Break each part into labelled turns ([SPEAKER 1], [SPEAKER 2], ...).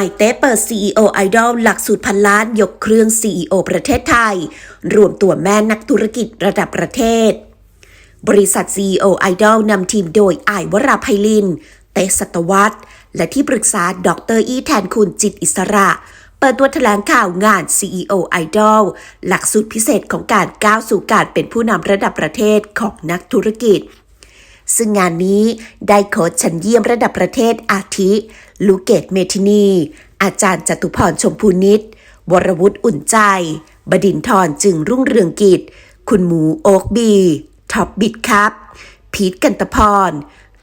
[SPEAKER 1] ายเต้เปิด CEO Idol หลักสูตรพันล้านยกเครื่อง CEO ประเทศไทย รวมตัวแม่นักธุรกิจระดับประเทศ บริษัท CEO Idol นำทีมโดยอายวราไพลิน เตสัตวัตและที่ปรึกษาดรอีแทนคุณจิตอิสระ เปิดตัวแถลงข่าวงาน CEO Idol หลักสูตรพิเศษของการก้าวสู่การเป็นผู้นำระดับประเทศของนักธุรกิจ ซึ่งงานนี้ได้โค้ชชั้นเยี่ยมระดับประเทศอาทิ ลูเกตเมทินี อาจารย์จตุพรชมพูนิตวรวุฒิอุ่นใจ บดินทรจึงรุ่งเรืองกิจ คุณหมูโอ๊กบีท็อปบิดครับ พีทกันตพร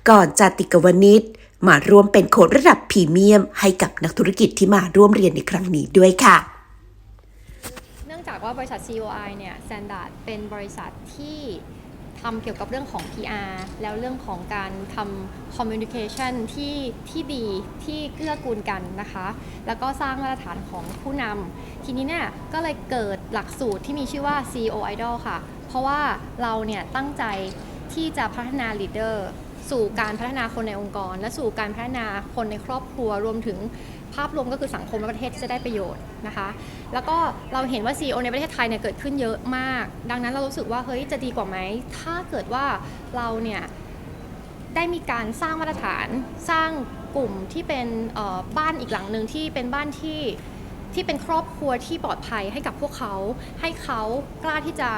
[SPEAKER 1] ก่อนจาติกวนิชมาร่วมเป็นโค้ชระดับพรีเมียม ให้กับนักธุรกิจที่มาร่วมเรียนในครั้งนี้ด้วยค่ะ
[SPEAKER 2] เนื่องจากว่าบริษัท COI เนี่ย Standard เป็นบริษัทที่ ทำเกี่ยวกับเรื่องของ PR แล้วเรื่องของการทำ communication ที่ที่ดีที่เกื้อกูลกันนะคะ แล้วก็สร้างมาตรฐานของผู้นำทีนี้เนี่ยก็เลยเกิดหลักสูตรที่มีชื่อว่า CEO Idol ค่ะ เพราะว่าเราเนี่ยตั้งใจที่จะพัฒนา leader สู่การพัฒนาคนในองค์กร และสู่การพัฒนาคนในครอบครัวรวมถึงภาพรวมก็คือสังคมและประเทศที่จะได้ประโยชน์นะคะ แล้วก็เราเห็นว่า CEO ในประเทศไทยเนี่ยเกิดขึ้นเยอะมาก ดังนั้นเรารู้สึกว่าเฮ้ยจะดีกว่าไหม ถ้าเกิดว่าเราเนี่ยได้มีการสร้างมาตรฐานสร้างกลุ่มที่เป็นบ้านอีกหลังหนึ่งที่เป็นบ้านที่ที่เป็นครอบครัวที่ปลอดภัยให้กับพวกเขา ให้เขากล้าที่จะ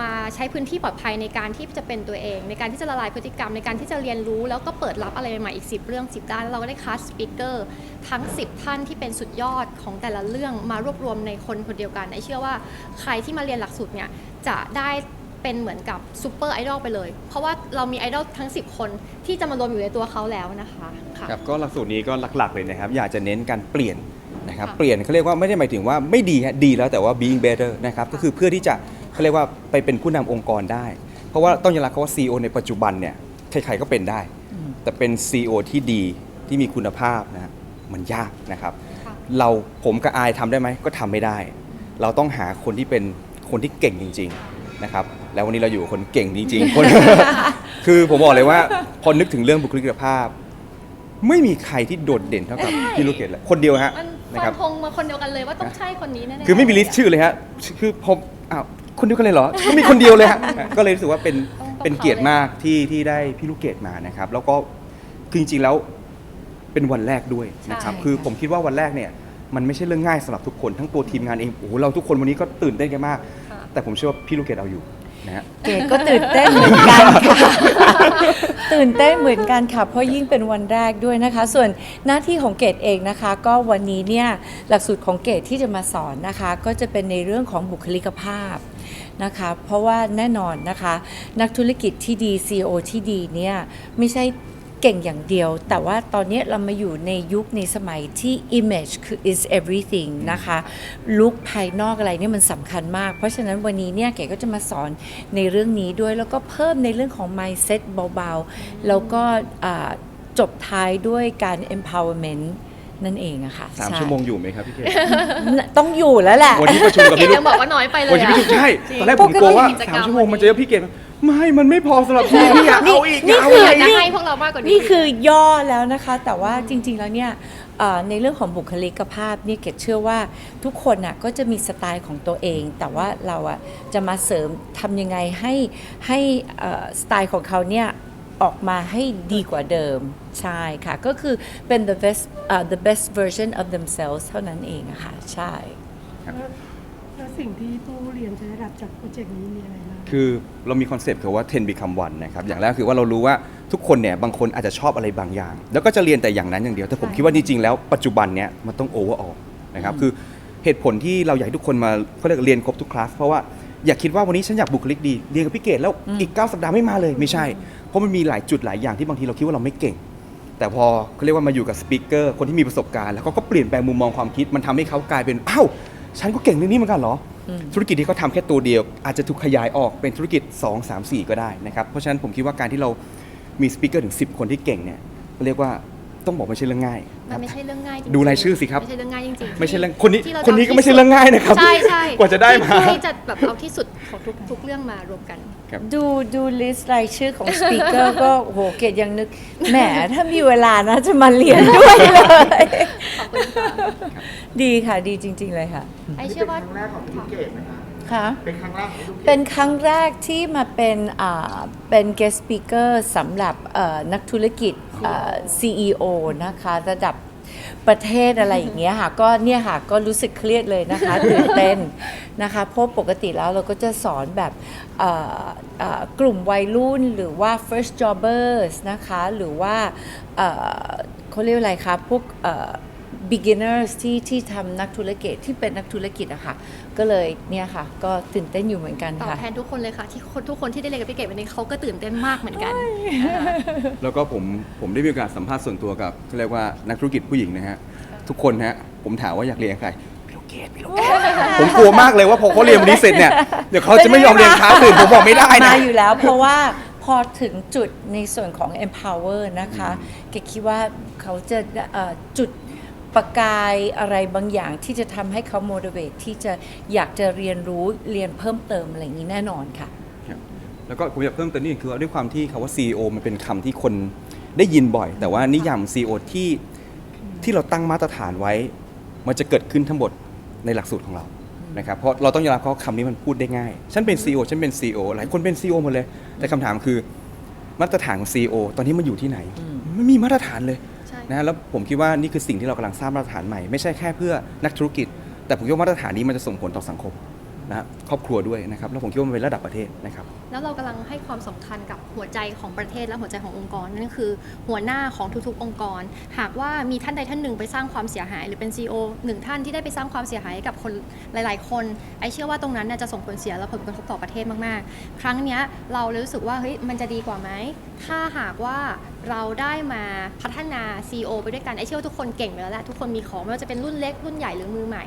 [SPEAKER 2] มาใช้พื้นที่ปลอดภัยในการที่จะเป็นตัวเอง ในการที่จะละลายพฤติกรรมในการที่จะเรียนรู้ แล้วก็เปิดรับอะไรใหม่ๆอีก 10 เรื่อง 10 ด้านแล้วเราก็ได้คัสสปิเกอร์ทั้ง 10 ท่านที่เป็นสุดยอดของแต่ละเรื่องมารวบรวมในคนคนเดียวกันไอเชื่อว่าใครที่มาเรียนหลักสูตรเนี่ยจะได้เป็นเหมือนกับซูเปอร์ไอดอลไปเลย เพราะว่าเรามีไอดอลทั้ง 10 คนที่จะมารวมอยู่ในตัวเขาแล้วนะคะค่ะ
[SPEAKER 3] ครับก็หลักสูตรนี้ก็หลักๆเลยนะครับ อยากจะเน้นการเปลี่ยนนะครับ
[SPEAKER 2] ค่ะ
[SPEAKER 3] เปลี่ยนเขาเรียกว่าไม่ได้หมายถึงว่าไม่ดีฮะดีแล้วแต่ว่า being better นะครับ ก็คือเพื่อที่จะ เขาเรียกว่าไปเป็นผู้นำองค์กรได้ เพราะว่าต้องยอมรับเขาว่า CEO ในปัจจุบันเนี่ยใครๆก็เป็นได้ แต่เป็น CEO ที่ดีที่มีคุณภาพนะฮะมันยากนะครับ
[SPEAKER 2] ค่ะ
[SPEAKER 3] เราผมกับอายทำได้ไหมก็ทำไม่ได้ เราต้องหาคนที่เป็นคนที่เก่งจริง ๆนะครับ แล้ววันนี้เราอยู่กับคนเก่งจริงๆคน คือผมบอกเลยว่า พอนึกถึงเรื่องบุคลิกภาพ ไม่มีใครที่โดดเด่นเท่ากับพี่ลูกเกดเลยคนเดียวฮะ
[SPEAKER 2] มัน
[SPEAKER 3] นะ
[SPEAKER 2] ฟั
[SPEAKER 3] ครับ
[SPEAKER 2] นธงมาคนเดียวกันเลยว่าต้องใช่คนนี้แน่ๆ
[SPEAKER 3] คือไม่มีลิสต์ชื่อเลยฮะ คือผมอ้าว คนเดียวกันเลยเหรอ ก็มีคนเดียวเลยฮะ ก็เลยรู้สึกว่าเป็น
[SPEAKER 2] ต้องต้อง
[SPEAKER 3] เป็นเกียรติ
[SPEAKER 2] เขาเลย
[SPEAKER 3] มากที่ที่ได้พี่ลูกเกดมานะครับ แล้วก็คือจริงๆแล้วเป็นวันแรกด้วยนะครับ
[SPEAKER 2] ใช่
[SPEAKER 3] คือผมคิดว่าวันแรกเนี่ย มันไม่ใช่เรื่องง่ายสำหรับทุกคนทั้งตัวทีมงานเองโอ้โหเราทุกคนวันนี้ก็ตื่นเต้นกันมาก
[SPEAKER 2] ค่ะ
[SPEAKER 3] แต่ผมเชื่อว่าพี่ลูกเกดเอาอยู่นะฮะ
[SPEAKER 4] เกดก็ตื่นเต้นเหมือนกันค่ะ ตื่นเต้นเหมือนกันค่ะ เพราะยิ่งเป็นวันแรกด้วยนะคะ ส่วนหน้าที่ของเกดเองนะคะ ก็วันนี้เนี่ยหลักสูตรของเกดที่จะมาสอนนะคะ ก็จะเป็นในเรื่องของบุคลิกภาพ นะคะ เพราะว่าแน่นอนนะคะ นักธุรกิจที่ดี CEO ที่ดีเนี่ยไม่ใช่เก่งอย่างเดียว แต่ว่าตอนนี้เรามาอยู่ในยุคในสมัยที่ image คือ is everything นะคะลุคภายนอกอะไรเนี่ยมันสำคัญมาก เพราะฉะนั้นวันนี้เนี่ยเก๋ก็จะมาสอนในเรื่องนี้ด้วยแล้วก็เพิ่มในเรื่องของ mindset เบาๆ แล้วก็จบท้ายด้วยการ empowerment นั่นเองอะค่ะ
[SPEAKER 3] สาม
[SPEAKER 4] ใชั่
[SPEAKER 3] วโมงอยู่ไหมครับพี่เกด
[SPEAKER 4] ต้องอยู่แล้วแหละ
[SPEAKER 3] วันที่ประชุมกับ
[SPEAKER 2] เห็น
[SPEAKER 3] พี่ลู
[SPEAKER 2] ยั
[SPEAKER 3] ก
[SPEAKER 2] งบอกว่าน้อยไปเลย
[SPEAKER 3] วันที่
[SPEAKER 2] อะ
[SPEAKER 3] พี่ลูกใช่
[SPEAKER 2] จริง
[SPEAKER 3] ตอนแรกผมกลัวว่า
[SPEAKER 2] ปกติกิจกรรม
[SPEAKER 3] สามชั่วโมง
[SPEAKER 2] วันนี้
[SPEAKER 3] มันจะเยอะพี่เกดไม่ มันไม่พอสำหรับพี่พี่อะเอาอีก
[SPEAKER 4] นี่
[SPEAKER 3] เอา
[SPEAKER 4] คือ
[SPEAKER 3] อี
[SPEAKER 2] อยากกจะให้พวกเรามากกว่านี้
[SPEAKER 4] นี่คือย่อแล้วนะคะ แต่ว่าจริง ๆแล้วเนี่ยเอ่อในเรื่องของบุคลิกภาพเนี่ยเกดเชื่อว่าทุกคนน่ะก็จะมีสไตล์ของตัวเอง แต่ว่าเราอะจะมาเสริมทำยังไงให้ให้เอ่อสไตล์ของเขาเนี่ย ออกมาให้ดีกว่าเดิม ใช่ค่ะ ก็คือเป็น the best เอ่อ the best version of themselves เท่านั้นเองอะค่ะ ใช่
[SPEAKER 5] แล้วแล้วสิ่งที่ผู้เรียนจะได้รับจากโปรเจกต์นี้มีอะไรบ้าง
[SPEAKER 3] คือเรามีคอนเซปต์คือว่า 10 become one นะครับ อย่างแรกคือว่าเรารู้ว่าทุกคนเนี่ยบางคนอาจจะชอบอะไรบางอย่าง แล้วก็จะเรียนแต่อย่างนั้นอย่างเดียว แต่ผม
[SPEAKER 5] ใช่
[SPEAKER 3] คิดว่าจริงๆแล้วปัจจุบันเนี่ยมันต้อง overall นะครับคือเหตุผลที่เราอยากให้ทุกคนมาเขาเรียกเรียนครบทุกคลาสเพราะว่าอย่าคิดว่าวันนี้ฉันอยากบุคลิกดีเรียนกับพี่เกดแล้วอีก 9 สัปดาห์ไม่มาเลยไม่ใช่เพ ราะมันมีหลายจุดหลายอย่างที่บางทีเราคิดว่าเราไม่เก่ง แต่พอเขาเรียกว่ามาอยู่กับสปีกเกอร์คนที่มีประสบการณ์แล้วเขาก็เปลี่ยนแปลงมุมมองความคิดมันทำให้เขากลายเป็นอ้าวฉันก็เก่งเรื่องนี้เหมือนกันเหรออธุรกิจที่เขาทำแค่ตัวเดียว อาจจะถูกขยายออกเป็นธุรกิจ 2 3 4 ก็ได้นะครับเพราะฉะนั้นผมคิดว่าการที่เรามีสปีกเกอร์ถึง 10 คนที่เก่งเนี่ยเรียกว่า ต้องบอกไม่ใช่เรื่องง่าย
[SPEAKER 2] มันไม่ใช่เรื่องง่ายจริงๆ
[SPEAKER 3] ดูรายชื่อสิครับ
[SPEAKER 2] ไม่ใช่เรื่องง่ายจริงๆ
[SPEAKER 3] ไม่ใช่เรื่องคนนี้
[SPEAKER 2] ที่เราจะ
[SPEAKER 3] คนนี้ก็
[SPEAKER 2] อา
[SPEAKER 3] ไม่ใช่เรื่องง่ายนะครับ
[SPEAKER 2] ใช่ใช่
[SPEAKER 3] กว่าจะได้มา
[SPEAKER 2] ที่จะแบบเอาที่สุดของทุกทุกเรื่องมารวมกัน
[SPEAKER 4] ดูดูลิสต์รายชื่อของสปีกเกอร์ ก็โอ้โหเกดยังนึกแหมถ้ามีเวลานะจะมาเรียนด้วยเลย
[SPEAKER 2] ขอบคุณค่ะ
[SPEAKER 4] ดีค่ะดีจริง ๆ เลยค่ะ
[SPEAKER 2] ไอเชื่อว่า
[SPEAKER 6] เป็นครั้งแรกของพี่ลูกเกดไหมคะ
[SPEAKER 4] ค่ะ
[SPEAKER 6] เป็นครั้งแรกของพี่ลูกเกด
[SPEAKER 4] เป็นครั้งแรกที่มาเป็นอ่าเป็น guest speaker สำหรับเอ่อนักธุรกิจอ่า CEO นะคะ ระดับประเทศอะไรอย่างเงี้ยค่ะ ก็เนี่ยค่ะ ก็รู้สึกเครียดเลยนะคะตื่นเต้นนะคะเพราะปกติแล้วเราก็จะสอนแบบเอ่อเอ่อกลุ่มวัยรุ่นหรือว่า first jobbers นะคะ หรือว่าเอ่อเขาเรียกว่าอะไรคะพวกเอ่อ beginners ที่ที่ทำนักธุรกิจที่เป็นนักธุรกิจอะค่ะ ก็เลยเนี่ยค่ะ ก็ตื่นเต้นอยู่เหมือนกัน
[SPEAKER 2] ตอบ
[SPEAKER 4] ค่ะ
[SPEAKER 2] แทนทุกคนเลยค่ะที่คนทุกคนที่ได้เรียนกับพี่เกดวันนี้เขาก็ตื่นเต้นมากเหมือนกัน
[SPEAKER 3] แล้วก็ผมผมได้มีโอกาสสัมภาษณ์ส่วนตัวกับเขาเรียกว่านักธุรกิจผู้หญิงนะฮะ ทุกคนฮะ ผมถามว่าอยากเรียนกับใครพี่ลูกเกดพี่ลูกเกดผมกลัวมากเลยว่าพอเขาเรียนวันนี้เสร็จเนี่ยเดี๋ยวเขาจะไม่ยอมเรียนคลาสอื่นผมบอกไม่ได้นะ
[SPEAKER 4] มาอยู่แล้วเพราะว่าพอถึงจุดในส่วนของ empower นะคะเกดคิดว่าเขาจะเอ่อจุด ประกายอะไรบางอย่างที่จะทำให้เขา motivate ที่จะอยากจะเรียนรู้เรียนเพิ่มเติมอะไรอย่างนี้แน่นอนค่ะ
[SPEAKER 3] ครับแล้วก็ผมอยากเพิ่มเติมนิดนึงคือว่าด้วยความที่คาว่า CEO มันเป็นคำที่คนได้ยินบ่อย แต่ว่านิยาม CEO ที่ที่เราตั้งมาตรฐานไว้ มันจะเกิดขึ้นทั้งหมดในหลักสูตรของเรานะครับเพราะเราต้องยอมรับเขาคำนี้มันพูดได้ง่าย ฉันเป็น CEO ฉันเป็น CEO หลายคนเป็น CEO หมดเลย แต่คำถามคือมาตรฐานของ CEO ตอนนี้มันอยู่ที่ไหน ไม่มีมาตรฐานเลย
[SPEAKER 2] ใช่
[SPEAKER 3] นะฮะแล้วผมคิดว่านี่คือสิ่งที่เรากำลังสร้างมาตรฐานใหม่ไม่ใช่แค่เพื่อนักธุรกิจ แต่ผมคิดว่ามาตรฐานนี้มันจะส่งผลต่อสังคม นะครอบครัวด้วยนะครับแล้วผมคิดว่ามันเป็นระดับประเทศนะครับ
[SPEAKER 2] แล้วเรากำลังให้ความสำคัญกับหัวใจของประเทศและหัวใจขององค์กรนั่นคือหัวหน้าของทุกๆ องค์กร หากว่ามีท่านใดท่านหนึ่งไปสร้างความเสียหาย หรือเป็น CEO หนึ่งท่านที่ได้ไปสร้างความเสียหายให้กับคนหลาย ๆ คนไอเชื่อว่าตรงนั้นจะส่งผลเสียและผลกระทบต่อประเทศมากๆ ครั้งนี้เราเลยรู้สึกว่าเฮ้ยมันจะดีกว่าไหมถ้าหากว่าเราได้มาพัฒนา CEO ไปด้วยกันไอเชื่อว่าทุกคนเก่งอยู่แล้วแหละทุกคนมีของไม่ว่าจะเป็นรุ่นเล็กรุ่นใหญ่หรือมือใหม่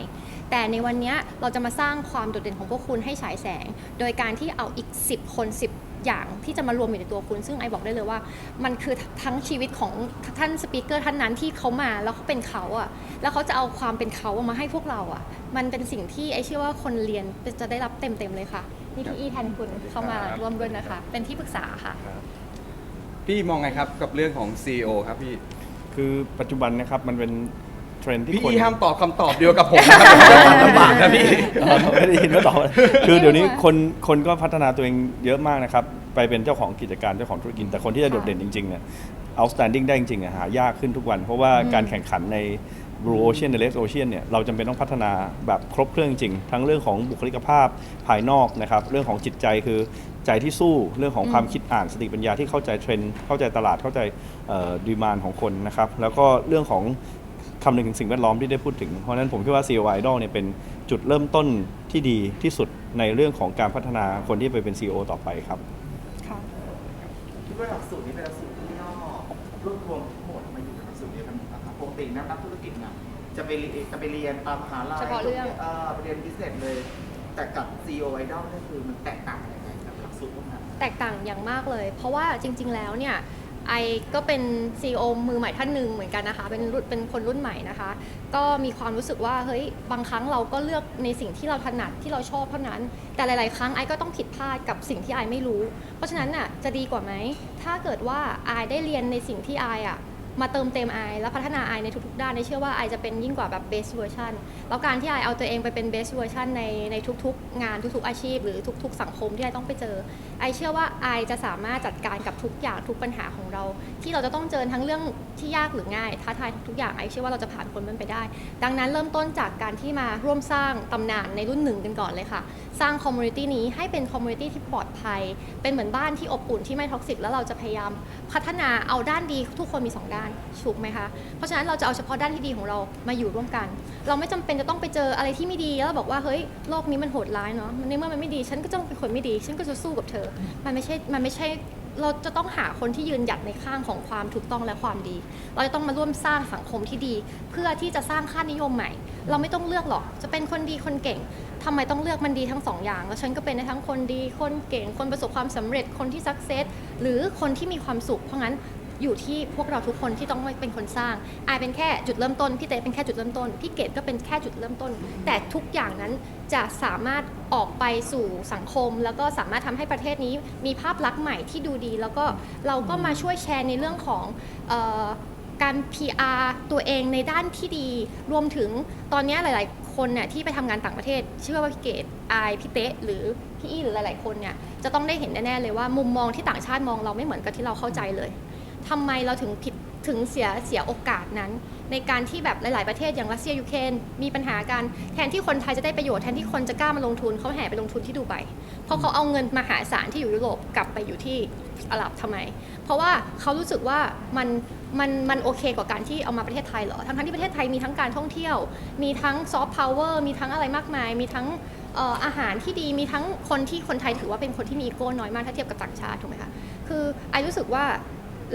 [SPEAKER 2] แต่ในวันเนี้ยเราจะมาสร้างความโดดเด่นของพวกคุณให้ฉายแสง โดยการที่เอาอีก 10 คน 10 อย่างที่จะมารวมอยู่ในตัวคุณ ซึ่งไอบอกได้เลยว่า มันคือทั้งชีวิตของท่านสปีกเกอร์ท่านนั้นที่เขามาแล้วเขาเป็นเขาอะแล้วเขาจะเอาความเป็นเขาอะมาให้พวกเราอะมันเป็นสิ่งที่ไอเชื่อว่าคนเรียนจะได้รับเต็มๆเลยค่ะนี่พี่อีแทนคุณเข้ามาร่วมด้วยนะคะ เป็นที่ปรึกษาค่ะ
[SPEAKER 3] พี่มองไงครับกับเรื่องของ CEO ครับพี่
[SPEAKER 7] คือปัจจุบันนะครับมันเป็น เทรนด์ที่
[SPEAKER 3] พี่
[SPEAKER 7] คน
[SPEAKER 3] อีห้ามตอบคำตอบเดียวกับผมนะครับลำบากนะพี่
[SPEAKER 7] เออไม่ได้ยินว่าตอบอะไรคือเดี๋ยวนี้คนคนก็พัฒนาตัวเองเยอะมากนะครับ ไปเป็นเจ้าของกิจการเจ้าของธุรกิจแต่คนที่จะโดดเด่นจริงๆเนี่ย outstanding ได้จริงๆอะหายากขึ้นทุกวัน เพราะว่าการแข่งขันใน Blue Ocean ใน Red Ocean เนี่ยเราจำเป็นต้องพัฒนาแบบครบเครื่องจริง ทั้งเรื่องของบุคลิกภาพภายนอกนะครับ เรื่องของจิตใจคือใจที่สู้เรื่องของความคิดอ่านสติปัญญาที่เข้าใจเทรนด์เข้าใจตลาดเข้าใจดีมานของคนนะครับ แล้วก็เรื่องของคำนึงถึงสิ่งแวดล้อมที่ได้พูดถึง เพราะฉะนั้นผมคิดว่า CEO Idol เนี่ยเป็นจุดเริ่มต้นที่ดีที่สุดในเรื่องของการพัฒนาคนที่ไปเป็น CEO ต่อไปครับ
[SPEAKER 6] คิดว่าหลักสูตรนี้เป็นหลักสูตรที่ย่อรวบรวมทั้งหมดมาอยู่ในหลักสูตรเดียวกันหมดนะครับปกตินักนักธุรกิจเนี่ยจะไปเรียนจะไปเรียนตามมหาลัย
[SPEAKER 2] เฉพาะเรื่อง
[SPEAKER 6] เออไปเรียนบิสเนสเลย แต่กับ CEO Idol นี่คือมันแตกต่างยังไงกับหลักสูตรพวกนั้น
[SPEAKER 2] แตกต่างอย่างมากเลย เพราะว่าจริง ๆ แล้วเนี่ย ไอก็เป็น CEO มือใหม่ท่านหนึ่งเหมือนกันนะคะ เป็นรุ่นเป็นคนรุ่นใหม่นะคะ ก็มีความรู้สึกว่าเฮ้ยบางครั้งเราก็เลือกในสิ่งที่เราถนัดที่เราชอบเท่านั้น แต่หลาย ๆ ครั้งไอก็ต้องผิดพลาดกับสิ่งที่ไอไม่รู้ เพราะฉะนั้นน่ะจะดีกว่าไหมถ้าเกิดว่าไอได้เรียนในสิ่งที่ไออะ มาเติมเต็มไอและพัฒนาไอในทุกๆด้านไอเชื่อว่าไอจะเป็นยิ่งกว่าแบบ best version แล้วการที่ไอเอาตัวเองไปเป็น best version ในในทุกๆ งานทุกๆอาชีพ หรือทุก ๆ สังคมที่ไอต้องไปเจอไอเชื่อว่าไอจะสามารถจัดการกับทุกอย่างทุกปัญหาของเรา ที่เราจะต้องเจอทั้งเรื่องที่ยากหรือง่ายท้าทายทุกๆอย่างไอเชื่อว่าเราจะผ่านพ้นมันไปได้ ดังนั้นเริ่มต้นจากการที่มาร่วมสร้างตำนานในรุ่นหนึ่งกันก่อนเลยค่ะ สร้างคอมมูนิตี้นี้ให้เป็นคอมมูนิตี้ที่ปลอดภัย เป็นเหมือนบ้านที่อบอุ่นที่ไม่ท็อกซิกแล้วเราจะพยายามพัฒนาเอาด้านดีทุกคนมีสองด้านถูกไหมคะ เพราะฉะนั้นเราจะเอาเฉพาะด้านที่ดีของเรามาอยู่ร่วมกัน เราไม่จำเป็นจะต้องไปเจออะไรที่ไม่ดีแล้วบอกว่าเฮ้ยโลกนี้มันโหดร้ายเนาะในเมื่อมันไม่ดีฉันก็ต้องเป็นคนไม่ดี ฉันก็จะสู้กับเธอ มันไม่ใช่มันไม่ใช่เราจะต้องหาคนที่ยืนหยัดในข้างของความถูกต้องและความดี เราจะต้องมาร่วมสร้างสังคมที่ดี เพื่อที่จะสร้างค่านิยมใหม่ เราไม่ต้องเลือกหรอก จะเป็นคนดีคนเก่งทำไมต้องเลือกมันดีทั้งสองอย่าง แล้วฉันก็เป็นได้ทั้งคนดี คนเก่ง คนประสบความสำเร็จ คนที่สักเซสหรือคนที่มีความสุข เพราะงั้น อยู่ที่พวกเราทุกคนที่ต้องเป็นคนสร้างอายเป็นแค่จุดเริ่มต้นพี่เต้เป็นแค่จุดเริ่มต้นพี่เกดก็เป็นแค่จุดเริ่มต้น แต่ทุกอย่างนั้นจะสามารถออกไปสู่สังคม แล้วก็สามารถทำให้ประเทศนี้มีภาพลักษณ์ใหม่ที่ดูดี แล้วก็เราก็มาช่วยแชร์ในเรื่องของออการ PR ตัวเองในด้านที่ดี รวมถึงตอนนี้หลาย ๆ คนเนี่ยที่ไปทำงานต่างประเทศ เชื่อว่าพี่เกดอายพี่เต๊ะหรือพี่อี้หรือหลาย ๆ คนเนี่ยจะต้องได้เห็นแน่ ๆ เลยว่ามุมมองที่ต่างชาติมองเราไม่เหมือนกับที่เราเข้าใจเลย ทำไมเราถึงผิดถึงเสียเสียโอกาสนั้น ในการที่แบบหลาย ๆ ประเทศอย่างรัสเซียยูเครนมีปัญหากันแทนที่คนไทยจะได้ประโยชน์แทนที่คนจะกล้ามาลงทุนเขาแห่ไปลงทุนที่ดูไบเพราะเขาเอาเงินมหาศาลที่อยู่ยุโรปกลับไปอยู่ที่อาหรับทำไม เพราะว่าเขารู้สึกว่ามันมันมันโอเคกว่าการที่เอามาประเทศไทยเหรอ ทั้งที่ประเทศไทยมีทั้งการท่องเที่ยว มีทั้งซอฟต์พาวเวอร์มีทั้งอะไรมากมาย มีทั้งอออาหารที่ดีมีทั้งคนที่คนไทยถือว่าเป็นคนที่มีอีโก้น้อยมากถ้าเทียบกับต่างชาติถูกไหมคะคือไอรู้สึกว่า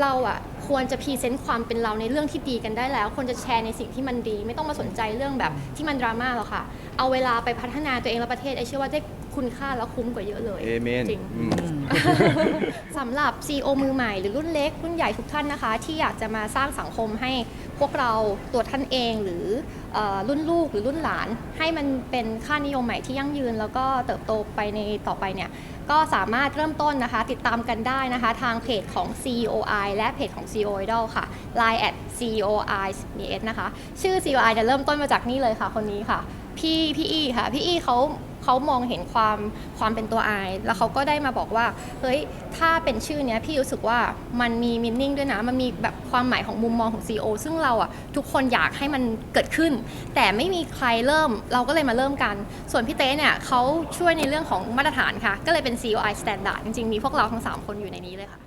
[SPEAKER 2] เราอะควรจะพรีเซนต์ความเป็นเราในเรื่องที่ดีกันได้แล้ว ควรจะแชร์ในสิ่งที่มันดี ไม่ต้องมาสนใจเรื่องแบบที่มันดราม่าหรอกค่ะ เอาเวลาไปพัฒนาตัวเองและประเทศไอเชื่อว่าได้ คุณค่าแล้วคุ้มกว่าเยอะเลย
[SPEAKER 3] เอเมน
[SPEAKER 2] จริง
[SPEAKER 3] อืม
[SPEAKER 2] สำหรับ CEO มือใหม่หรือรุ่นเล็ก รุ่นใหญ่ทุกท่านนะคะ ที่อยากจะมาสร้างสังคมให้พวกเราตัวท่านเองหรือเออรุ่นลูกหรือรุ่นหลาน ให้มันเป็นค่านิยมใหม่ที่ยั่งยืน แล้วก็เติบโตไปในต่อไปเนี่ย ก็สามารถเริ่มต้นนะคะ ติดตามกันได้นะคะ ทางเพจของ COI และเพจของ CEO Idol ค่ะ Line at COI มี S นะคะ ชื่อ COI จะเริ่มต้นมาจากนี่เลยค่ะ คนนี้ค่ะ พี่พี่อี้ค่ะ พี่อี้เขา เขามองเห็นความความเป็นตัวอายแล้วเขาก็ได้มาบอกว่าเฮ้ยถ้าเป็นชื่อเนี้ยพี่รู้สึกว่ามันมีมินนิ่งด้วยนะ มันมีแบบความหมายของมุมมองของ CEO ซึ่งเราอะทุกคนอยากให้มันเกิดขึ้น แต่ไม่มีใครเริ่มเราก็เลยมาเริ่มกัน ส่วนพี่เต้เนี่ยเขาช่วยในเรื่องของมาตรฐานค่ะ ก็เลยเป็น COI Standard จริงๆ มีพวกเราทั้ง 3 คนอยู่ในนี้เลยค่ะ